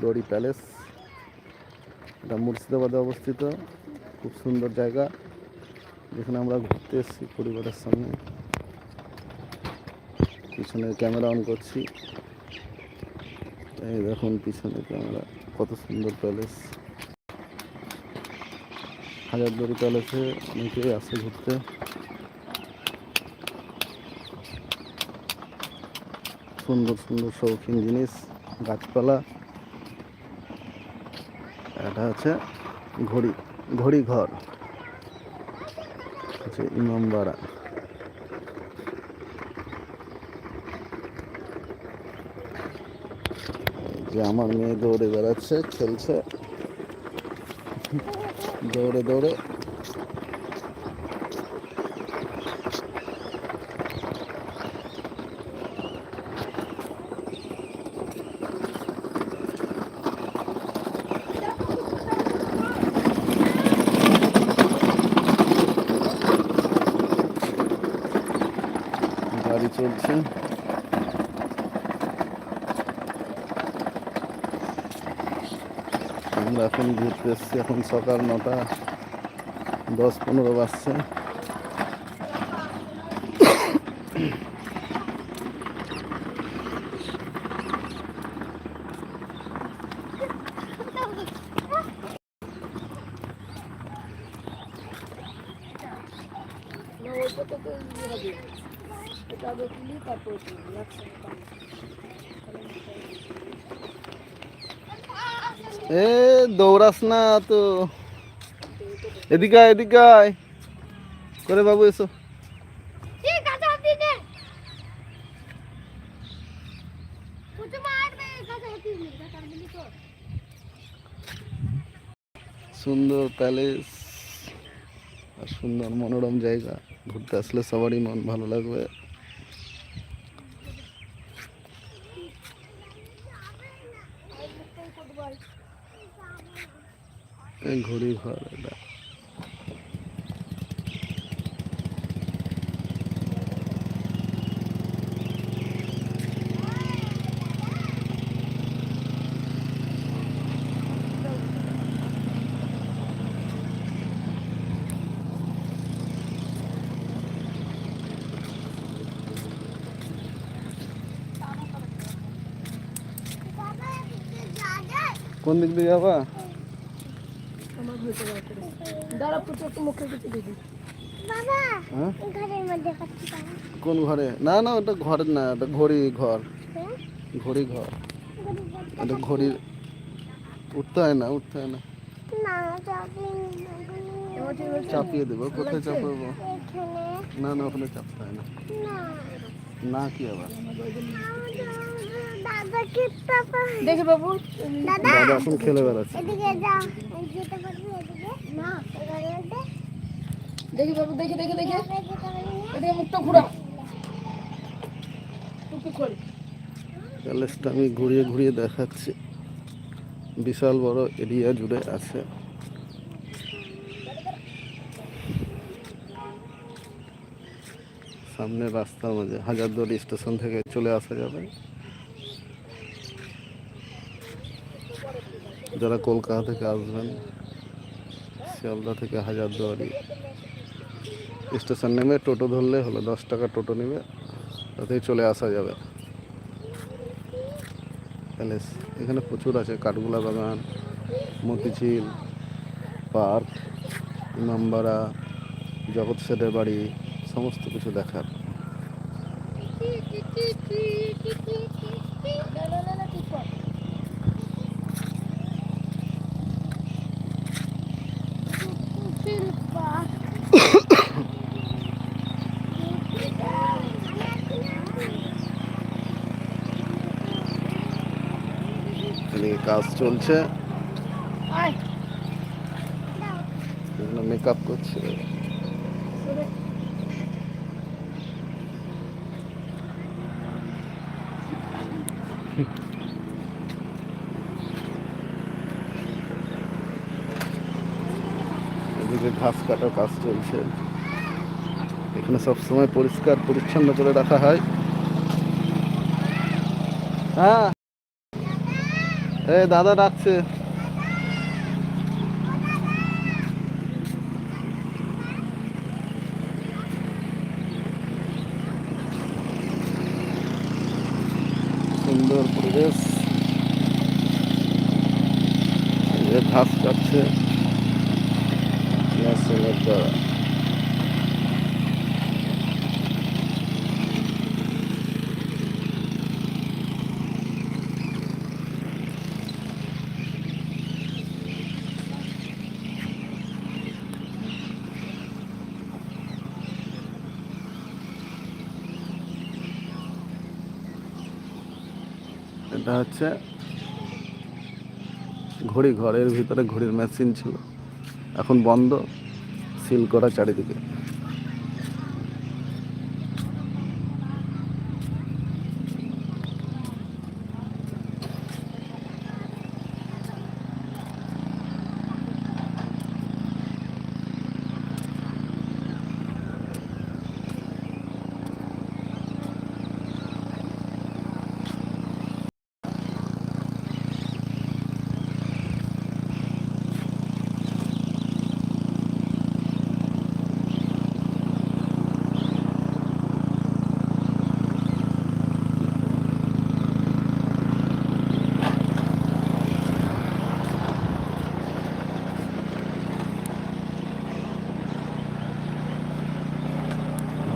দড়ি প্যালেস। এটা মুর্শিদাবাদে অবস্থিত। খুব সুন্দর জায়গা। যেখানে আমরা ঘুরতে এসেছি পরিবারের সামনে। পিছনে ক্যামেরা অন করছি। এই দেখুন পিছনে ক্যামেরা। কত সুন্দর প্যালেস। হাজারদুয়ারি প্যালেসে অনেকেই আসে ঘুরতে। সুন্দর সুন্দর শৌখিন জিনিস। গাছপালা। এটা হচ্ছে ঘড়ি ঘড়ি ঘর। হচ্ছে ইমামবাড়া। যে আমার মেয়ে দৌড়ে বেড়াচ্ছে, খেলছে। দৌড়ে দৌড়ে। গাড়ি আমরা এখন ঘুরতে এসছি এখন সকাল নটা দশ পনেরো বাজছে না ওইটা তো তো ইয়ে হবে এ, দৌড়াস না তো। এদিকে এদিকে করে বাবু, এসো। সুন্দর প্যালেস আর সুন্দর মনোরম জায়গা। ঘুরতে আসলে সবারই মন ভালো লাগবে। ঘড়ি ঘর এটা কোন দিক দিয়ে যাবা? দাঁড়া পুচু একটু মুখে কিছু দিবি বাবা হ্যাঁ? ঘরের কোন ঘরে? না না ওটা ঘর না ওটা ঘড়ি ঘর। ঘড়ি ঘর। এটা ঘড়ি উঠতে হয় না উঠতে হয় না। চাপিয়ে দেবো কোথায় চাপাবো? না না ওখানে চাপতে হয় না। না। না কি আবার? দেখি বাবু। দাদা দাদা এখন খেলে বেড়াচ্ছে এদিকে যাও এই যেতে পারবি এদিকে না এখানে মধ্যে দেখি বাবু দেখি দেখি দেখি। এদিকে মুখটা ঘুরাও। টুপি খোল। প্যালেসটা আমি ঘুরিয়ে ঘুরিয়ে দেখাচ্ছি। বিশাল বড় এরিয়া জুড়ে আছে। সামনে রাস্তার মাঝে হাজারদুয়ারি স্টেশন থেকে চলে আসা যাবে। যারা কলকাতা থেকে আসবেন শিয়ালদা থেকে হাজারদুয়ারি। স্টেশন নেমে টোটো ধরলে হলো দশ টাকা টোটো নেবে, তাতেই চলে আসা যাবে। প্যালেস এখানে প্রচুর আছে কাঠগোলা বাগান, মতিঝিল, পার্ক, ইমামবাড়া, জগৎ শেঠের বাড়ি, সমস্ত কিছু দেখার কর শিল্পা এদিকে কাজ চলছে। মেকআপ করছে। এদিকে ঘাস কাটার কাজ চলছে। এখানে সবসময় পরিষ্কার পরিচ্ছন্ন করে রাখা হয়। হ্যাঁ। এই দাদা ডাকছে সুন্দর পরিবেশ এই যে ঘাস কাটছে মেশিনের দ্বারা এটা হচ্ছে ঘড়ি ঘরের ভিতরে ঘড়ির মেশিন ছিল। এখন বন্ধ সিল করা চারিদিকে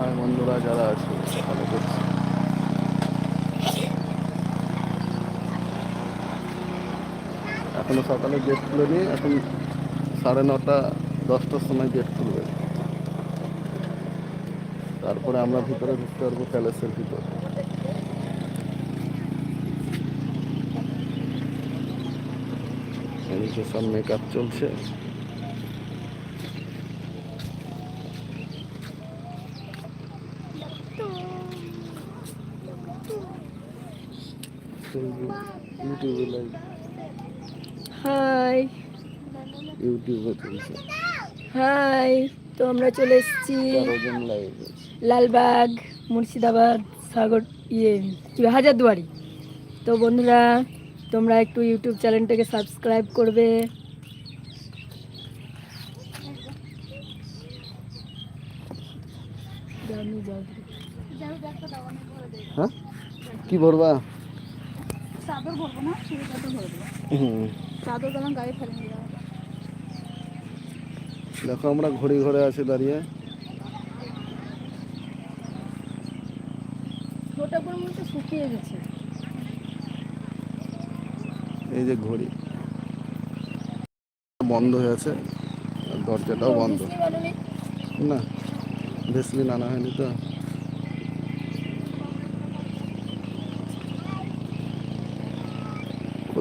আর বন্ধুরা যারা আছে ভালো করছে এখনও সকালে গেট খুলেনি, এখন সাড়ে নটা, দশটার সময় গেট খুলবে। তারপরে আমরা ভিতরে ঢুকতে পারব প্যালেসের ভিতর। সব মেকআপ চলছে। ইউটিউবে লাইভ হাই ইউটিউবে চলছে। হাই তো আমরা চলে এসেছি লালবাগ মুর্শিদাবাদ সাগর ইয়ে কি হাজারদুয়ারি। তো বন্ধুরা তোমরা একটু ইউটিউব চ্যানেলটাকে সাবস্ক্রাইব করবে। হ্যাঁ? কি ভরবা ভরবো না শুধু চাদর ভরবো। চাদর গেলাম গাড়ি ফেলে নিয়ে যাব। দেখো আমরা ঘড়ি ঘরে আছি দাঁড়িয়ে। শুকিয়ে গেছে। এই যে ঘড়ি। বন্ধ হয়ে আছে। দরজাটাও বন্ধ। না ভেসলিন আনা হয়নি তো।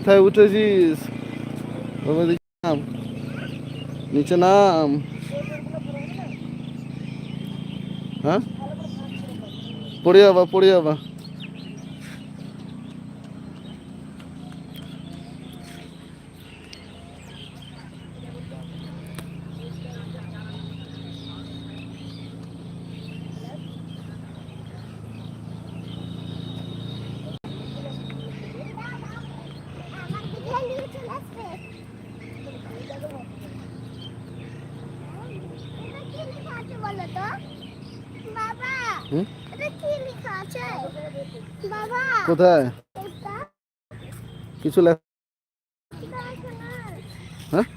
কোথায় উঠেছিস? নাম। নিচে নাম। হ্যাঁ? পড়ে যাবা পড়ে যাবা বলো তো বাবা হুম? এটা কি লেখা আছে বাবা কোথায়? কিছু হ্যাঁ?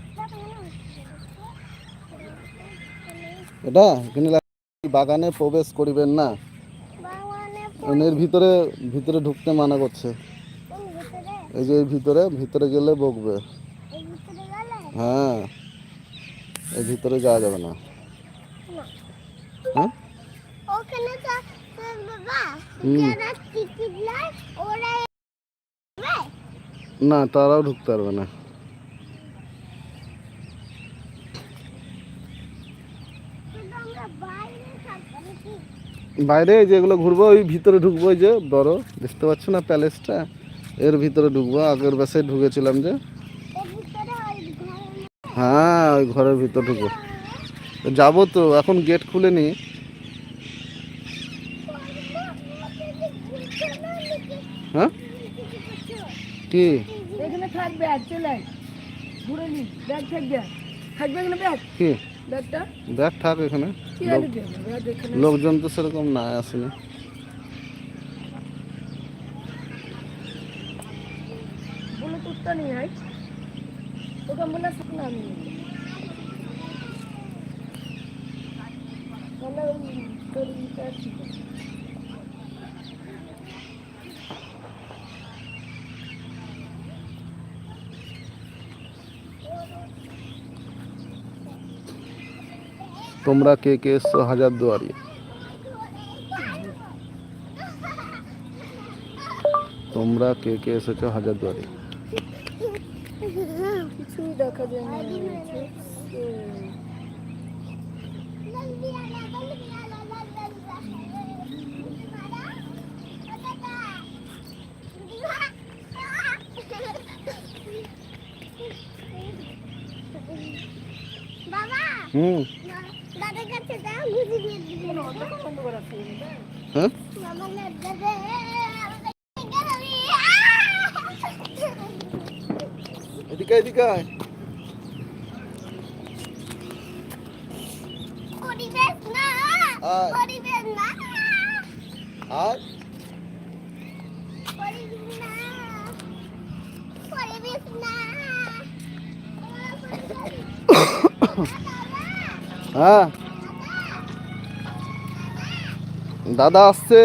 এটা? এখানে বাগানে প্রবেশ করিবেন না। এর ভিতরে ভিতরে ঢুকতে মানা করছে। এই যে ভিতরে ভিতরে গেলে বকবে। হ্যাঁ। এই ভিতরে যাওয়া যাবে না। না তারাও ঢুকতে পারবে না। বাইরে যেগুলো ঘুরবো ওই ভিতরে ঢুকবো ওই যে বড় দেখতে পাচ্ছ না প্যালেসটা? এর ভিতরে ঢুকবো আগের বাসায় ঢুকেছিলাম যে। হ্যাঁ ওই ঘরের ভিতর ঢুকবো। যাব তো এখন গেট খুলেনি হ্যাঁ? কি? এখানে থাক ব্যাগ ব্যাগ চলে। ঘুরে নি ব্যাগ থাকবে থাকবে এখানে ব্যাগ? কি? ব্যাগটা? ব্যাগ থাক লোকজন তো সেরকম না আসেনি। বলে কুত্তা নেই হয় বলে শুকনো আমি? তাহলে ওই তোর তোমরা কে কে এসছো হাজার দুয়ারি? তোমরা কে কে এসেছ হাজার দুয়ারি? কিছুই দেখা যায় না বাবা হুম দাদার কাছে দাও গুজি দিয়ে দিবি বন্ধ করা আছে হ্যাঁ এদিকে এদিকে আয়। পরিবেশ দাদা আসছে।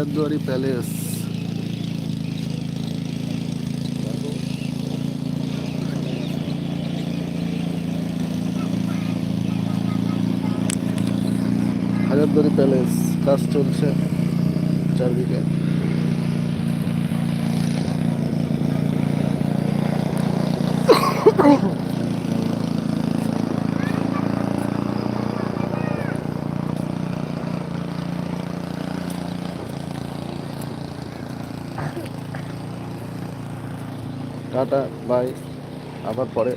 হাজারদুয়ারি প্যালেস। হাজারদুয়ারি প্যালেস কাজ চলছে চারদিকে। Tata bye. আবার পরে।